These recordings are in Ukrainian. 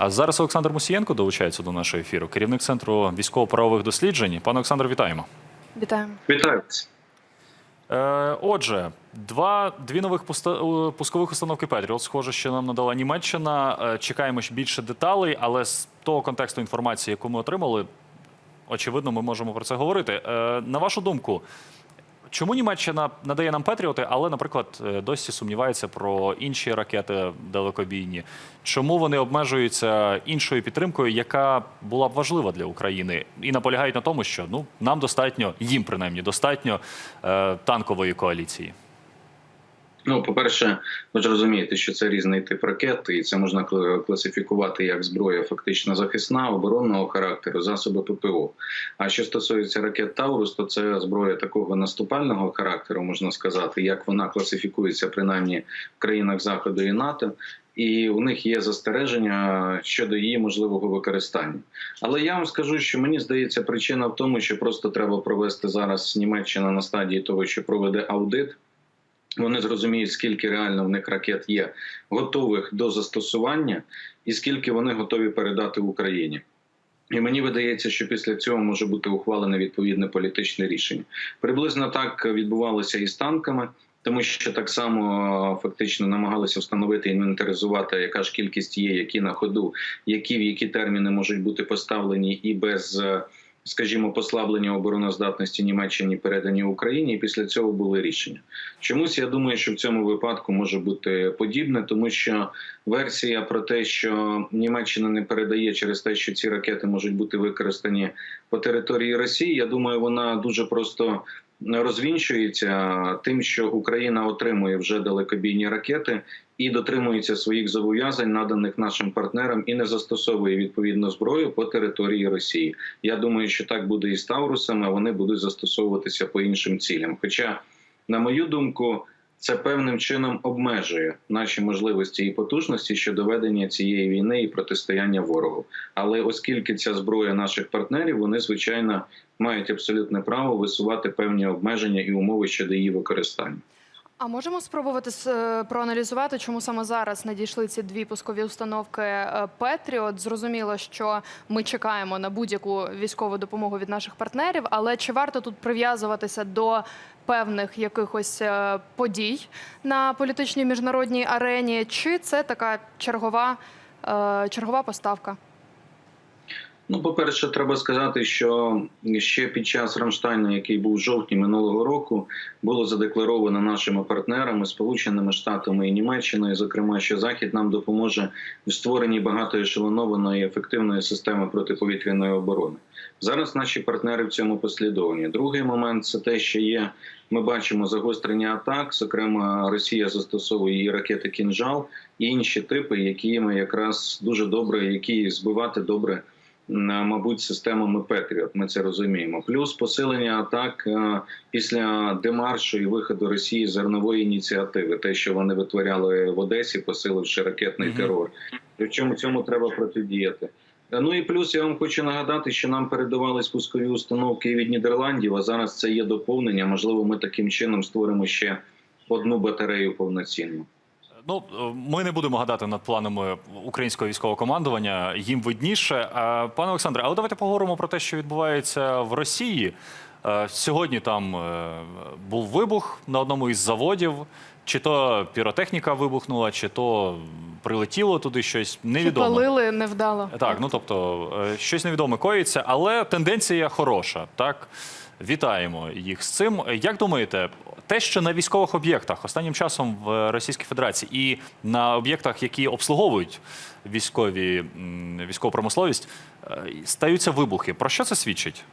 А зараз Олександр Мусієнко долучається до нашого ефіру, керівник центру військово-правових досліджень. Пане Олександр, вітаємо. Вітаємо. Вітаю. Е, отже, два дві нових е, пускових установки Петріот. Схоже, що нам надала Німеччина. Е, чекаємо ще більше деталей, але з того контексту інформації, яку ми отримали, очевидно, ми можемо про це говорити. На вашу думку, чому Німеччина надає нам Петріоти, але, наприклад, е, досі сумнівається про інші ракети далекобійні? Чому вони обмежуються іншою підтримкою, яка була б важлива для України, і наполягають на тому, що ну нам достатньо, їм принаймні достатньо е, танкової коаліції? Ну, по-перше, ви ж розумієте, що це різний тип ракет, і це можна класифікувати як зброя фактично захисна, оборонного характеру, засоби ППО. А що стосується ракет Таурус, то це зброя такого наступального характеру, можна сказати, як вона класифікується принаймні в країнах Заходу і НАТО. І у них є застереження щодо її можливого використання. Але я вам скажу, що мені здається, причина в тому, що просто треба провести зараз Німеччина на стадії того, що проведе аудит. Вони зрозуміють, скільки реально в них ракет є готових до застосування, і скільки вони готові передати Україні. І мені видається, що після цього може бути ухвалене відповідне політичне рішення. Приблизно так відбувалося і з танками, тому що так само фактично намагалися встановити інвентаризувати, яка ж кількість є, які на ходу, які в які терміни можуть бути поставлені і без. Скажімо, послаблення обороноздатності Німеччині передані Україні, і після цього були рішення. Чомусь я думаю, що в цьому випадку може бути подібне, тому що версія про те, що Німеччина не передає через те, що ці ракети можуть бути використані по території Росії. Я думаю, вона дуже просто розвінчується тим, що Україна отримує вже далекобійні ракети і дотримується своїх зобов'язань, наданих нашим партнерам, і не застосовує відповідну зброю по території Росії. Я думаю, що так буде і з Таврусами. Вони будуть застосовуватися по іншим цілям. Хоча, на мою думку, це певним чином обмежує наші можливості і потужності щодо ведення цієї війни і протистояння ворогу. Але оскільки ця зброя наших партнерів, вони звичайно мають абсолютне право висувати певні обмеження і умови щодо її використання. А можемо спробувати е, проаналізувати, чому саме зараз надійшли ці дві пускові установки е, Петріот. Зрозуміло, що ми чекаємо на будь-яку військову допомогу від наших партнерів, але чи варто тут прив'язуватися до певних якихось е, подій на політичній міжнародній арені, чи це така чергова, чергова поставка? Ну, по-перше, треба сказати, що ще під час Рамштайну, який був в жовтні минулого року, було задекларовано нашими партнерами, Сполученими Штатами і Німеччиною, зокрема, що Захід нам допоможе в створенні багатоешелонованої ефективної системи протиповітряної оборони. Зараз наші партнери в цьому послідовні. Другий момент це те, що є. Ми бачимо загострення атак. Зокрема, Росія застосовує і ракети кінжал і інші типи, які ми якраз дуже добре, які збивати добре мабуть, системами Петріот. Ми це розуміємо. Плюс посилення атак е, після демаршу і виходу Росії зернової ініціативи, те, що вони витворяли в Одесі, посиливши ракетний Мгм. терор. І в чому цьому треба протидіяти? Ну і плюс я вам хочу нагадати, що нам передавали спускові установки від Нідерландів. А зараз це є доповнення. Можливо, ми таким чином створимо ще одну батарею повноцінну. Ну, ми не будемо гадати над планами українського військового командування. Їм видніше. Пане Олександре, але давайте поговоримо про те, що відбувається в Росії. Е, Сьогодні там е, був вибух на одному із заводів. Чи то піротехніка вибухнула, чи то прилетіло туди щось Чи палили невдало? Так, ну тобто е, щось невідоме коїться, але тенденція хороша. Так, вітаємо їх з цим. Як думаєте, те, що на військових об'єктах останнім часом в Російській Федерації і на об'єктах, які обслуговують військові військову промисловість, е, стаються вибухи. Про що це свідчить?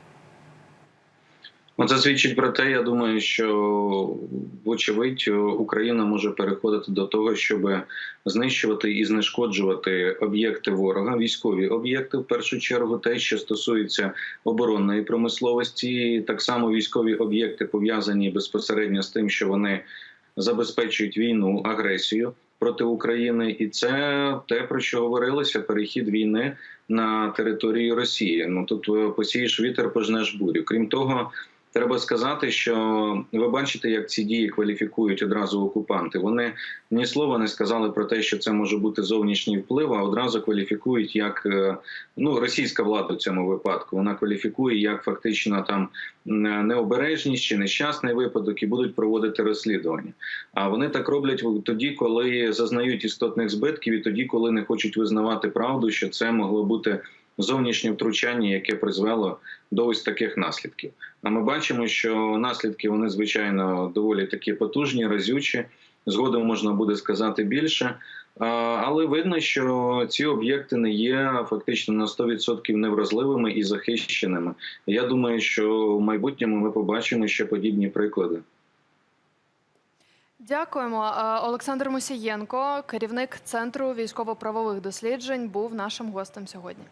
Ну, Це свідчить про те, я думаю, що вочевидь Україна може переходити до того, щоб знищувати і знешкоджувати об'єкти ворога, військові об'єкти в першу чергу, те, що стосується оборонної промисловості, так само військові об'єкти пов'язані безпосередньо з тим, що вони забезпечують війну, агресію проти України, і це те, про що говорилося: перехід війни на територію Росії. Ну тут посієш вітер, пожнеш бурю. Крім того. Треба сказати, що ви бачите, як ці дії кваліфікують одразу окупанти. Вони ні слова не сказали про те, що це може бути зовнішній вплив, а одразу кваліфікують як е, ну російська влада в цьому випадку. Вона кваліфікує як фактично там необережність чи нещасний випадок, і будуть проводити розслідування. А вони так роблять тоді, коли зазнають істотних збитків, і тоді, коли не хочуть визнавати правду, що це могло бути зовнішнє втручання, яке призвело до ось таких наслідків. А ми бачимо, що наслідки вони звичайно доволі такі потужні, разючі. Згодом можна буде сказати більше. Але видно, що ці об'єкти не є фактично на 100% невразливими і захищеними. Я думаю, що в майбутньому ми побачимо ще подібні приклади. Дякуємо. Олександр Мусієнко, керівник центру військово-правових досліджень, був нашим гостем сьогодні.